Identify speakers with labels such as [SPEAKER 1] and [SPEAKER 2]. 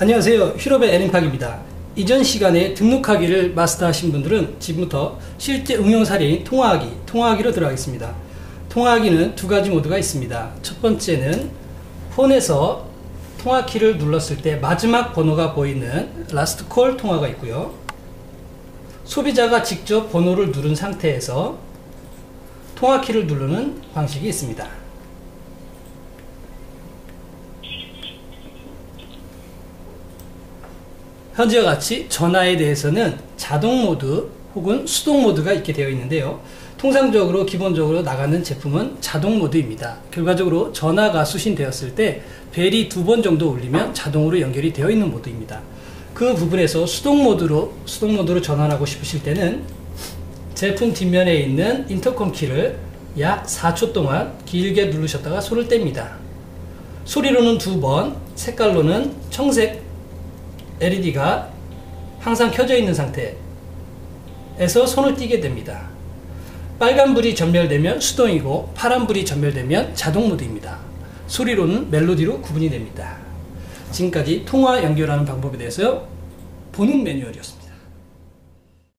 [SPEAKER 1] 안녕하세요. 휴럽의 에린팍입니다. 이전 시간에 등록하기를 마스터하신 분들은 지금부터 실제 응용 사례인 통화하기, 통화하기로 들어가겠습니다. 통화하기는 두 가지 모드가 있습니다. 첫 번째는 폰에서 통화키를 눌렀을 때 마지막 번호가 보이는 라스트 콜 통화가 있고요. 소비자가 직접 번호를 누른 상태에서 통화키를 누르는 방식이 있습니다. 현재와 같이 전화에 대해서는 자동 모드 혹은 수동 모드가 있게 되어 있는데요. 통상적으로 기본적으로 나가는 제품은 자동 모드입니다. 결과적으로 전화가 수신되었을 때 벨이 두 번 정도 울리면 자동으로 연결이 되어 있는 모드입니다. 그 부분에서 수동 모드로 수동 모드로 전환하고 싶으실 때는 제품 뒷면에 있는 인터컴 키를 약 4초 동안 길게 누르셨다가 손을 뗍니다. 소리로는 두 번, 색깔로는 청색 LED가 항상 켜져 있는 상태에서 손을 띄게 됩니다. 빨간불이 전멸되면 수동이고 파란불이 전멸되면 자동 모드입니다. 소리로는 멜로디로 구분이 됩니다. 지금까지 통화 연결하는 방법에 대해서 보는 매뉴얼이었습니다.